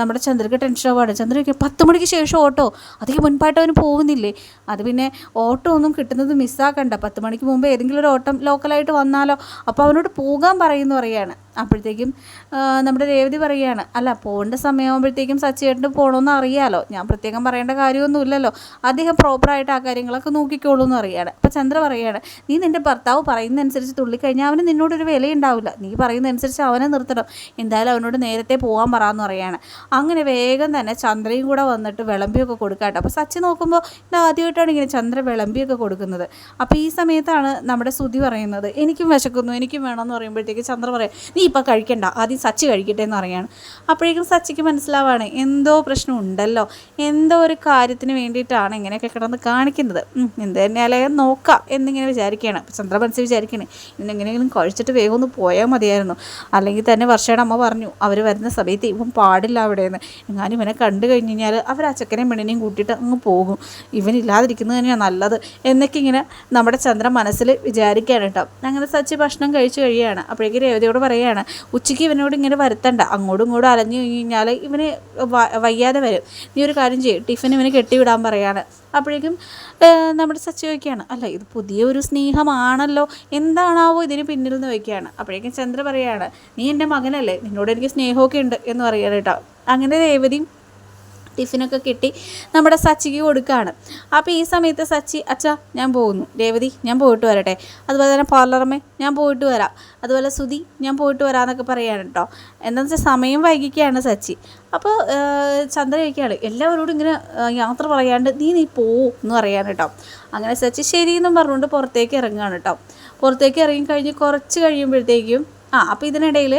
നമ്മുടെ ചന്ദ്രക്ക് ടെൻഷൻ ആവാണ്. ചന്ദ്രയ്ക്ക് പത്ത് മണിക്ക് ശേഷം ഓട്ടോ? അധികം മുൻപായിട്ട് അവന് പോകുന്നില്ലേ? അത് പിന്നെ ഓട്ടോ ഒന്നും കിട്ടുന്നത് മിസ്സാക്കണ്ട പത്ത് മണിക്ക് മുമ്പ് ഏതെങ്കിലും ഒരു ഓട്ടം ലോക്കലായിട്ട് വന്നാലോ? അപ്പോൾ അവനോട് പോകാൻ പറയുമെന്ന് പറയുകയാണ്. അപ്പോഴത്തേക്കും നമ്മുടെ രേവതി പറയുകയാണ് അല്ല പോകേണ്ട സമയമാകുമ്പോഴത്തേക്കും സച്ചിയേട്ടന് പോകണമെന്ന് അറിയാമല്ലോ ഞാൻ പ്രത്യേകം പറയേണ്ട കാര്യമൊന്നുമില്ലല്ലോ അദ്ദേഹം പ്രോപ്പറായിട്ട് ആ കാര്യങ്ങളൊക്കെ നോക്കിക്കോളൂ എന്ന് അറിയാണ് അപ്പോൾ ചന്ദ്ര പറയുകയാണ് നീ നിന്റെ ഭർത്താവ് പറയുന്നതനുസരിച്ച് തുള്ളിക്കഴിഞ്ഞാൽ അവന് നിന്നോടൊരു വിലയുണ്ടാവില്ല. നീ പറയുന്നതനുസരിച്ച് അവനെ നിർത്തണം. എന്തായാലും അവനോട് നേരത്തെ പോകാൻ പറയാമെന്ന് പറയുകയാണ്. അങ്ങനെ വേഗം തന്നെ ചന്ദ്രയും കൂടെ വന്നിട്ട് വിളമ്പിയൊക്കെ കൊടുക്കാട്ടോ. അപ്പോൾ സച്ചി നോക്കുമ്പോൾ ഇത് ആദ്യമായിട്ടാണ് ഇങ്ങനെ ചന്ദ്ര വിളമ്പിയൊക്കെ കൊടുക്കുന്നത്. അപ്പോൾ ഈ സമയത്താണ് നമ്മുടെ ശ്രുതി പറയുന്നത് എനിക്കും വിശക്കുന്നു എനിക്കും വേണമെന്ന് പറയുമ്പോഴത്തേക്ക് ചന്ദ്ര പറയാം ഇപ്പോൾ കഴിക്കണ്ട. ആദ്യം സച്ചി കഴിക്കട്ടെ എന്ന് പറയാണ് അപ്പോഴേക്കും സച്ചിക്ക് മനസ്സിലാവാണ് എന്തോ പ്രശ്നം ഉണ്ടല്ലോ. എന്തോ ഒരു കാര്യത്തിന് വേണ്ടിയിട്ടാണ് ഇങ്ങനെയൊക്കെ കിടന്ന് കാണിക്കുന്നത്. എന്ത് തന്നെയാലും നോക്കാം എന്നിങ്ങനെ വിചാരിക്കുകയാണ്. ചന്ദ്ര മനസ്സിൽ വിചാരിക്കണേ ഇന്നെങ്ങനെയെങ്കിലും കഴിച്ചിട്ട് വേഗം ഒന്ന് പോയാൽ മതിയായിരുന്നു. അല്ലെങ്കിൽ തന്നെ വർഷയുടെ അമ്മ പറഞ്ഞു അവർ വരുന്ന സമയത്ത് ഇവൻ പാടില്ല അവിടെയെന്ന്. എങ്ങാനും ഇവനെ കണ്ടു കഴിഞ്ഞ് കഴിഞ്ഞാൽ അവർ ആ ചെക്കനെയും പെണ്ണിനെയും കൂട്ടിയിട്ട് അങ്ങ് പോകും. ഇവനില്ലാതിരിക്കുന്നത് തന്നെയാണ് നല്ലത്. എന്നൊക്കെ ഇങ്ങനെ നമ്മുടെ ചന്ദ്ര മനസ്സിൽ വിചാരിക്കുകയാണ് അങ്ങനെ സച്ചി ഭക്ഷണം കഴിച്ചു കഴിയുകയാണ്. അപ്പോഴേക്കും രേവതിയോട് പറയുകയാണ് പറയാണ് ഉച്ചയ്ക്ക് ഇവനോട് ഇങ്ങനെ വരുത്തണ്ട. അങ്ങോട്ടും ഇങ്ങോട്ടും അലഞ്ഞു കഴിഞ്ഞാൽ ഇവന് വയ്യാതെ വരും. നീ ഒരു കാര്യം ചെയ്യും. ടിഫിൻ ഇവന് കെട്ടിവിടാൻ പറയാണ്. അപ്പോഴേക്കും നമ്മുടെ സച്ചി വയ്ക്കുകയാണ് അല്ല ഇത് പുതിയൊരു സ്നേഹമാണല്ലോ. എന്താണാവോ ഇതിന് പിന്നിൽ നിന്ന് വയ്ക്കുകയാണ് അപ്പോഴേക്കും ചന്ദ്ര പറയാണ് നീ എന്റെ മകനല്ലേ. നിന്നോട് എനിക്ക് സ്നേഹമൊക്കെ ഉണ്ട് എന്ന് പറയുകയാണ് കേട്ടോ. അങ്ങനെ രേവതിയും ടിഫിനൊക്കെ കിട്ടി നമ്മുടെ സച്ചിക്ക് കൊടുക്കുകയാണ്. അപ്പോൾ ഈ സമയത്ത് സച്ചി അച്ഛ ഞാൻ പോകുന്നു. രേവതി ഞാൻ പോയിട്ട് വരട്ടെ. അതുപോലെ തന്നെ പാർലറമ്മേ ഞാൻ പോയിട്ട് വരാം. അതുപോലെ സുധി ഞാൻ പോയിട്ട് വരാമെന്നൊക്കെ പറയുകയാണ് കേട്ടോ എന്താണെന്ന് വെച്ചാൽ സമയം വൈകിക്കുകയാണ് സച്ചി. അപ്പോൾ ചന്ദ്ര ചോദിക്കുകയാണ് എല്ലാവരോടും ഇങ്ങനെ യാത്ര പറയാണ്ട് നീ നീ പോവും എന്ന് പറയാൻ കേട്ടോ അങ്ങനെ സച്ചി ശരിയെന്നും പറഞ്ഞുകൊണ്ട് പുറത്തേക്ക് ഇറങ്ങുകയാണ് കേട്ടോ പുറത്തേക്ക് ഇറങ്ങി കഴിഞ്ഞ് കുറച്ച് കഴിയുമ്പോഴത്തേക്കും ആ അപ്പോൾ ഇതിനിടയിൽ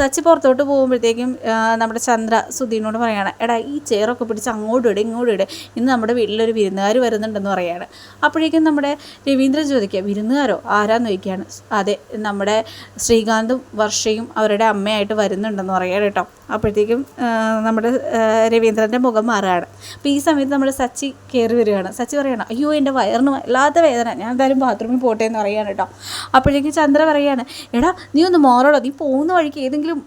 സച്ചി പുറത്തോട്ട് പോകുമ്പോഴത്തേക്കും നമ്മുടെ ചന്ദ്ര സുധീനോട് പറയാണ് എടാ ഈ ചെയറൊക്കെ പിടിച്ച് അങ്ങോട്ടും ഇടേ ഇങ്ങോട്ടും ഇടേ. ഇന്ന് നമ്മുടെ വീട്ടിലൊരു വിരുന്നുകാർ വരുന്നുണ്ടെന്ന് പറയാണ്. അപ്പോഴേക്കും നമ്മുടെ രവീന്ദ്രൻ ചോദിക്കുക വിരുന്നുകാരോ? ആരാന്ന് ചോദിക്കുകയാണ്. അതെ നമ്മുടെ ശ്രീകാന്തും വർഷയും അവരുടെ അമ്മയായിട്ട് വരുന്നുണ്ടെന്ന് പറയുകയാണ് കേട്ടോ. അപ്പോഴത്തേക്കും നമ്മുടെ രവീന്ദ്രന്റെ മുഖം മാറുകയാണ്. അപ്പോൾ ഈ സമയത്ത് നമ്മുടെ സച്ചി കയറി വരികയാണ്. സച്ചി പറയുകയാണ് അയ്യോ എന്റെ വയറിന് വല്ലാത്ത വേദന. ഞാൻ എന്തായാലും ബാത്റൂമിൽ പോട്ടെ എന്ന് പറയുകയാണ് കേട്ടോ. അപ്പോഴേക്കും ചന്ദ്ര പറയുകയാണ് എടാ നീ ഒന്ന് മോറോടോ. നീ പോകുന്ന വഴിക്ക് ഏതെങ്കിലും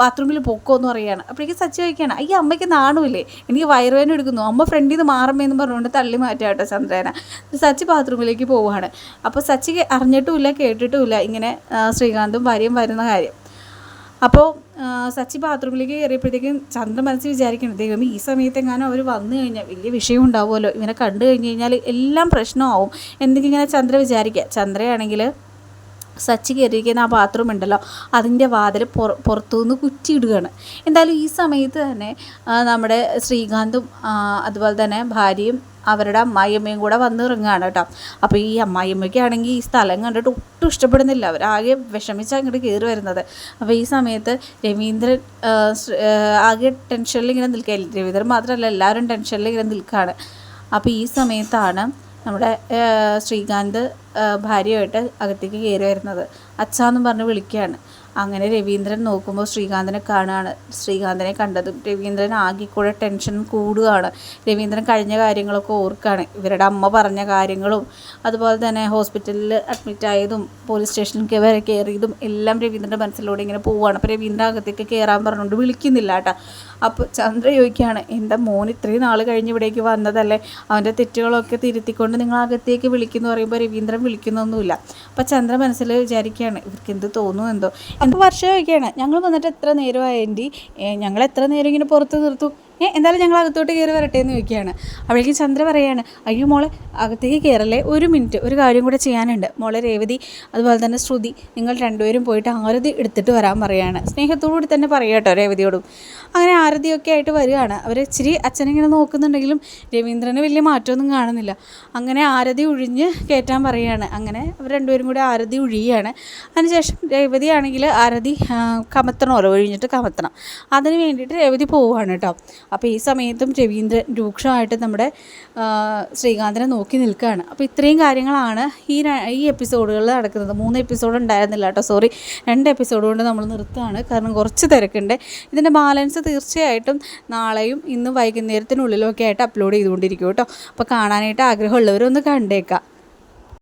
ബാത്റൂമിൽ പൊക്കോ എന്ന് പറയുകയാണ്. അപ്പോഴേക്കും സച്ചി ചോദിക്കുകയാണ് അയ്യ അമ്മയ്ക്ക് നാണുമില്ലേ? എനിക്ക് വയറുവേദന എടുക്കുന്നു. അമ്മ ഫ്രണ്ടിൽ നിന്ന് എന്ന് പറഞ്ഞുകൊണ്ട് തള്ളി മാറ്റാം കേട്ടോ ചന്ദ്രേന. സച്ചി ബാത്റൂമിലേക്ക് പോവുകയാണ്. അപ്പോൾ സച്ചി അറിഞ്ഞിട്ടുമില്ല കേട്ടിട്ടുമില്ല ഇങ്ങനെ ശ്രീകാന്തും ഭാര്യയും വരുന്ന കാര്യം. അപ്പോൾ സച്ചി ബാത്റൂമിലേക്ക് കയറിയപ്പോഴത്തേക്കും ചന്ദ്ര മനസ്സിൽ വിചാരിക്കണം ദൈവം ഈ സമയത്ത് എങ്ങാനും അവർ വന്നു കഴിഞ്ഞാൽ വലിയ വിഷയം ഉണ്ടാവുമല്ലോ. ഇവനെ കണ്ടു കഴിഞ്ഞ് കഴിഞ്ഞാൽ എല്ലാം പ്രശ്നമാവും. എന്തെങ്കിലും ഇങ്ങനെ ചന്ദ്ര വിചാരിക്കുക. ചന്ദ്രയാണെങ്കിൽ സച്ചി കയറിയിരിക്കുന്ന ആ ബാത്റൂം ഉണ്ടല്ലോ അതിന്റെ വാതിൽ പുറ പുറത്തുനിന്ന് കുറ്റിയിടുകയാണ്. എന്തായാലും ഈ സമയത്ത് തന്നെ നമ്മുടെ ശ്രീകാന്തും അതുപോലെ തന്നെ ഭാര്യയും അവരുടെ അമ്മായിയമ്മയും കൂടെ വന്നിറങ്ങുകയാണ് കേട്ടോ. അപ്പോൾ ഈ അമ്മായിയമ്മയ്ക്കാണെങ്കിൽ ഈ സ്ഥലം കണ്ടിട്ട് ഒട്ടും ഇഷ്ടപ്പെടുന്നില്ല. അവരാകെ വിഷമിച്ച് അങ്ങോട്ട് കയറി വരുന്നത്. അപ്പോൾ ഈ സമയത്ത് രവീന്ദ്രൻ ആകെ ടെൻഷനിൽ ഇങ്ങനെ നിൽക്കുക രവീന്ദ്രൻ മാത്രമല്ല എല്ലാവരും ടെൻഷനിൽ ഇങ്ങനെ നിൽക്കുകയാണ്. അപ്പോൾ ഈ സമയത്താണ് നമ്മുടെ ശ്രീകാന്ത് ഭാര്യയായിട്ട് അകത്തേക്ക് കയറി വരുന്നത്. അച്ഛാന്നും പറഞ്ഞ് വിളിക്കുകയാണ്. അങ്ങനെ രവീന്ദ്രൻ നോക്കുമ്പോൾ ശ്രീകാന്തിനെ കാണുകയാണ്. ശ്രീകാന്തിനെ കണ്ടതും രവീന്ദ്രൻ ആകെ കൂടെ ടെൻഷൻ കൂടുകയാണ്. രവീന്ദ്രൻ കഴിഞ്ഞ കാര്യങ്ങളൊക്കെ ഓർക്കുകയാണ്. ഇവരുടെ അമ്മ പറഞ്ഞ കാര്യങ്ങളും അതുപോലെ തന്നെ ഹോസ്പിറ്റലിൽ അഡ്മിറ്റ് ആയതും പോലീസ് സ്റ്റേഷനിൽ വരെ കയറിയതും എല്ലാം രവീന്ദ്രന്റെ മനസ്സിലൂടെ ഇങ്ങനെ പോവുകയാണ്. അപ്പോൾ രവീന്ദ്രൻ അകത്തേക്ക് കയറാൻ പറഞ്ഞുകൊണ്ട് വിളിക്കുന്നില്ല കേട്ടോ. അപ്പോൾ ചന്ദ്ര ചോദിക്കുകയാണ് എന്റെ മോൻ ഇത്രയും നാൾ കഴിഞ്ഞ് ഇവിടേക്ക് വന്നതല്ലേ? അവന്റെ തെറ്റുകളൊക്കെ തിരുത്തിക്കൊണ്ട് നിങ്ങൾ അകത്തേക്ക് വിളിക്കുന്നു പറയുമ്പോൾ രവീന്ദ്രൻ വിളിക്കുന്നൊന്നുമില്ല. അപ്പോൾ ചന്ദ്ര മനസ്സിൽ വിചാരിക്കുകയാണ് ഇവർക്ക് എന്ത് തോന്നുന്നു എന്തോ? അപ്പോൾ വർഷം ഞങ്ങൾ വന്നിട്ട് എത്ര നേരമായി ഞങ്ങൾ എത്ര നേരം ഇങ്ങനെ പുറത്ത് നിർത്തു? ഏ എന്തായാലും ഞങ്ങൾ അകത്തോട്ട് കയറി വരട്ടെ എന്ന് ചോദിക്കുകയാണ്. അപ്പോഴേക്കും ചന്ദ്ര പറയാണ് അയ്യോ മോളെ അകത്തേക്ക് കയറല്ലേ? ഒരു മിനിറ്റ് ഒരു കാര്യം കൂടെ ചെയ്യാനുണ്ട്. മോളെ രേവതി അതുപോലെ തന്നെ ശ്രുതി നിങ്ങൾ രണ്ടുപേരും പോയിട്ട് ആരതി എടുത്തിട്ട് വരാൻ പറയാണ്. സ്നേഹത്തോടുകൂടി തന്നെ പറയുക കേട്ടോ രേവതിയോടും. അങ്ങനെ ആരതിയൊക്കെ ആയിട്ട് വരികയാണ്. അവർ ഇച്ചിരി അച്ഛനിങ്ങനെ നോക്കുന്നുണ്ടെങ്കിലും രവീന്ദ്രന് വലിയ മാറ്റമൊന്നും കാണുന്നില്ല. അങ്ങനെ ആരതി ഒഴിഞ്ഞ് കയറ്റാൻ പറയുകയാണ് അങ്ങനെ അവർ രണ്ടുപേരും കൂടി ആരതി ഒഴിയുകയാണ് അതിനുശേഷം രേവതി ആണെങ്കിൽ ആരതി കമത്തണം കമത്തണമല്ലോ ഒഴിഞ്ഞിട്ട് കമത്തണം. അതിന് വേണ്ടിയിട്ട് രേവതി പോവുകയാണ് കേട്ടോ. അപ്പോൾ ഈ സമയത്തും രവീന്ദ്രൻ രൂക്ഷമായിട്ട് നമ്മുടെ ശ്രീകാന്തിനെ നോക്കി നിൽക്കുകയാണ്. അപ്പോൾ ഇത്രയും കാര്യങ്ങളാണ് ഈ ഈ എപ്പിസോഡുകളിൽ നടക്കുന്നത്. മൂന്ന് എപ്പിസോഡ് ഉണ്ടായിരുന്നില്ല കേട്ടോ സോറി രണ്ട് എപ്പിസോഡ് കൊണ്ട് നമ്മൾ നിർത്തുകയാണ്. കാരണം കുറച്ച് തിരക്കുണ്ട്. ഇതിന്റെ ബാലൻസ് തീർച്ചയായിട്ടും നാളെയും ഇന്ന് വൈകുന്നേരത്തിനുള്ളിലൊക്കെ ആയിട്ട് അപ്ലോഡ് ചെയ്തുകൊണ്ടിരിക്കും കേട്ടോ. അപ്പോൾ കാണാനായിട്ട് ആഗ്രഹമുള്ളവരൊന്ന് കണ്ടേക്കാം.